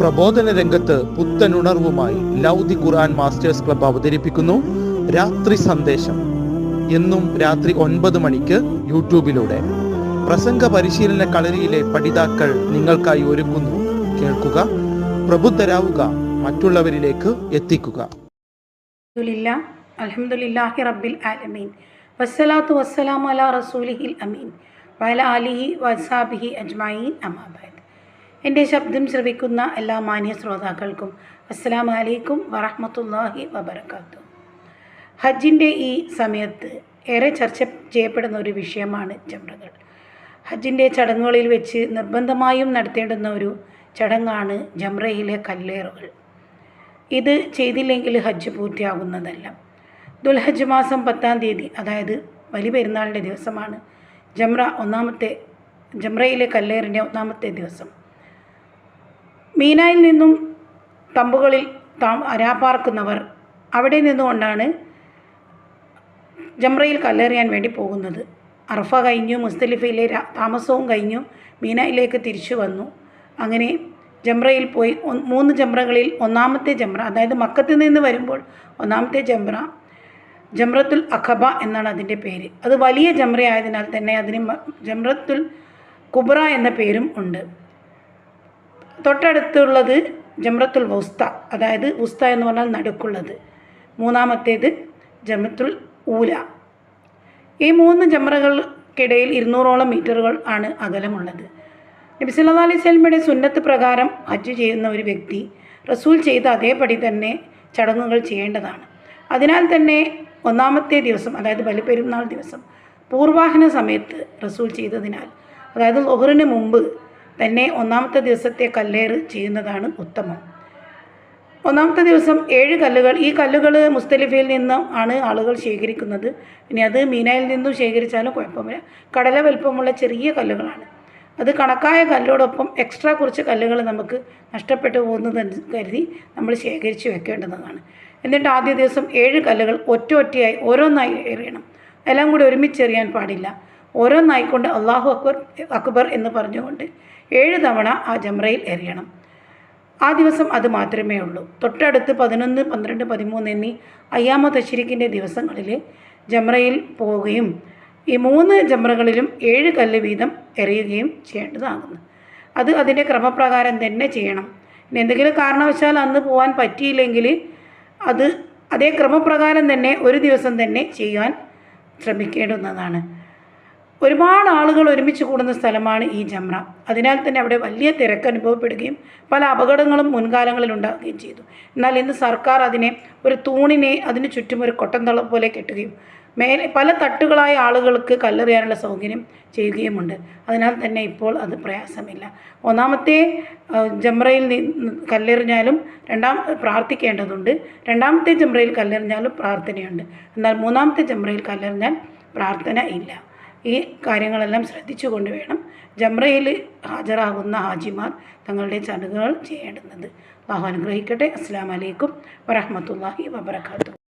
പ്രബോധന രംഗത്ത് പുത്തനുണർവുമായി ലൗദി ഖുർആൻ masters club അവതരിപ്പിക്കുന്നു. രാത്രി സന്ദേശം. എന്നും രാത്രി ഒൻപത് മണിക്ക് യൂട്യൂബിലൂടെ. പ്രസംഗ പരിശീലന കളരിയിലെ പഠിതാക്കൾ നിങ്ങൾക്കായി ഒരുക്കുന്നു. കേൾക്കുക പ്രബുദ്ധരാവുക മറ്റുള്ളവരിലേക്ക് എത്തിക്കുക. അലഹമുല്ലാഹി റബ്ബിൽ ആലമീൻ. വസ്സലാത്തു വസ്സലാമു അലാ റസൂലിഹിൽ അമീൻ. വല അലിഹി വസാബിഹി അജ്മായീൻ അമാബാദ് എന്റെ ശബ്ദം ശ്രവിക്കുന്ന എല്ലാ മാന്യ ശ്രോതാക്കൾക്കും അസ്സാം വലൈക്കും വറഹമത്തല്ലാഹി വബർക്കാത്തു ഹജ്ജിന്റെ ഈ സമയത്ത് ഏറെ ചർച്ച ചെയ്യപ്പെടുന്ന ഒരു വിഷയമാണ് ജംറകൾ ഹജ്ജിന്റെ ചടങ്ങുകളിൽ വെച്ച് നിർബന്ധമായും നടത്തേണ്ടുന്ന ഒരു ചടങ്ങാണ് ജംറയിലെ കല്ലേറുകൾ. ഇത് ചെയ്തില്ലെങ്കിൽ ഹജ്ജ് പൂർത്തിയാകുന്നതല്ല. ദുൽഹജ്ജ് മാസം പത്താം തീയതി അതായത് വലിയ പെരുന്നാളിന്റെ ദിവസമാണ് ജംറ ഒന്നാമത്തെ ജംറയിലെ കല്ലേറിന്റെ ഒന്നാമത്തെ ദിവസം. മീനായിൽ നിന്നും തമ്പുകളിൽ താം അരാപ്പാർക്കുന്നവർ അവിടെ നിന്നുകൊണ്ടാണ് ജംറയിൽ കല്ലേറിയാൻ വേണ്ടി പോകുന്നത്. അർഫ കഴിഞ്ഞു മുസ്തലിഫയിലെ താമസവും കഴിഞ്ഞു മീനയിലേക്ക് തിരിച്ചു വന്നു. അങ്ങനെ ജംറയിൽ പോയി മൂന്ന് ജംറകളിൽ ഒന്നാമത്തെ ജംറ അതായത് മക്കത്ത് നിന്ന് വരുമ്പോൾ ഒന്നാമത്തെ ജംറ ജംറത്തുൽ അഖബ എന്നാണ് അതിന്റെ പേര്. അത് വലിയ ജംറ ആയതിനാൽ തന്നെ അതിന് ജംറത്തുൽ കുബ്ര എന്ന പേരും ഉണ്ട്. തൊട്ടടുത്തുള്ളത് ജമ്രത്തുൽ വുസ്ത അതായത് വുസ്ത എന്ന് പറഞ്ഞാൽ നടുക്കുള്ളത്. മൂന്നാമത്തേത് ജമ്രത്തുൽ ഊല. ഈ മൂന്ന് ജമ്രകൾക്കിടയിൽ ഇരുന്നൂറോളം മീറ്ററുകൾ ആണ് അകലമുള്ളത്. നബി സല്ലല്ലാഹു അലൈഹി സ്വലമയുടെ സുന്നത്ത് പ്രകാരം ഹജ്ജ് ചെയ്യുന്ന ഒരു വ്യക്തി റസൂൽ ചെയ്ത അതേപടി തന്നെ ചടങ്ങുകൾ ചെയ്യേണ്ടതാണ്. അതിനാൽ തന്നെ ഒന്നാമത്തെ ദിവസം അതായത് ബലിപ്പെരുന്നാൾ ദിവസം പൂർവാഹന സമയത്ത് റസൂൽ ചെയ്തതിനാൽ അതായത് ലൊഹറിന് മുമ്പ് തന്നെ ഒന്നാമത്തെ ദിവസത്തെ കല്ലേറ് ചെയ്യുന്നതാണ് ഉത്തമം. ഒന്നാമത്തെ ദിവസം ഏഴ് കല്ലുകൾ ഈ കല്ലുകൾ മുസ്തലിഫയിൽ നിന്നും ആണ് ആളുകൾ ശേഖരിക്കുന്നത്. ഇനി അത് മീനയിൽ നിന്നും ശേഖരിച്ചാലും കുഴപ്പമില്ല. കടല വലുപ്പമുള്ള ചെറിയ കല്ലുകളാണ്. അത് കണക്കായ കല്ലോടൊപ്പം എക്സ്ട്രാ കുറച്ച് കല്ലുകൾ നമുക്ക് നഷ്ടപ്പെട്ടു പോകുന്നത് കരുതി നമ്മൾ ശേഖരിച്ച് വെക്കേണ്ടതാണ്. എന്നിട്ട് ആദ്യ ദിവസം ഏഴ് കല്ലുകൾ ഒറ്റ ഒറ്റയായി ഓരോന്നായി എറിയണം. എല്ലാം കൂടി ഒരുമിച്ചെറിയാൻ പാടില്ല. ഓരോന്നായിക്കൊണ്ട് അള്ളാഹു അക്ബർ അക്ബർ എന്ന് പറഞ്ഞുകൊണ്ട് ഏഴ് തവണ ആ ജംറയിൽ എറിയണം. ആ ദിവസം അത് മാത്രമേ ഉള്ളൂ. തൊട്ടടുത്ത് പതിനൊന്ന് പന്ത്രണ്ട് പതിമൂന്ന് എന്നീ അയ്യാമ തശ്ശിരിക്കിന്റെ ദിവസങ്ങളിൽ ജംറയിൽ പോവുകയും ഈ മൂന്ന് ജംറകളിലും ഏഴ് കല്ല് വീതം എറിയുകയും ചെയ്യേണ്ടതാകുന്നു. അത് അതിന്റെ ക്രമപ്രകാരം തന്നെ ചെയ്യണം. ഇനി എന്തെങ്കിലും കാരണവശാൽ അന്ന് പോകാൻ പറ്റിയില്ലെങ്കിൽ അത് അതേ ക്രമപ്രകാരം തന്നെ ഒരു ദിവസം തന്നെ ചെയ്യാൻ ശ്രമിക്കേണ്ടുന്നതാണ്. ഒരുപാട് ആളുകൾ ഒരുമിച്ച് കൂടുന്ന സ്ഥലമാണ് ഈ ജംറ അതിനാൽ തന്നെ അവിടെ വലിയ തിരക്ക് അനുഭവപ്പെടുകയും പല അപകടങ്ങളും മുൻകാലങ്ങളിൽ ഉണ്ടാകുകയും ചെയ്തു. എന്നാൽ ഇന്ന് സർക്കാർ അതിനെ ഒരു തൂണിനെ അതിന് ചുറ്റും ഒരു കൊട്ടന്തളം പോലെ കെട്ടുകയും മേലെ പല തട്ടുകളായ ആളുകൾക്ക് കല്ലെറിയാനുള്ള സൗകര്യം ചെയ്യുകയുമുണ്ട്. അതിനാൽ തന്നെ ഇപ്പോൾ അത് പ്രയാസമില്ല. ഒന്നാമത്തെ ജംറയിൽ കല്ലെറിഞ്ഞാലും രണ്ടാം പ്രാർത്ഥിക്കേണ്ടതുണ്ട്. രണ്ടാമത്തെ ജംറയിൽ കല്ലെറിഞ്ഞാലും പ്രാർത്ഥനയുണ്ട്. എന്നാൽ മൂന്നാമത്തെ ജംറയിൽ കല്ലെറിഞ്ഞാൽ പ്രാർത്ഥന ഇല്ല. ഈ കാര്യങ്ങളെല്ലാം ശ്രദ്ധിച്ചു വേണം ജംറയിൽ ഹാജരാകുന്ന ഹാജിമാർ തങ്ങളുടെ ചടങ്ങുകൾ ചെയ്യേണ്ടുന്നത്. അള്ളാഹു അനുഗ്രഹിക്കട്ടെ. അസ്സാം വലൈക്കും വരഹമത്തല്ലാഹി വബർക്കാത്തു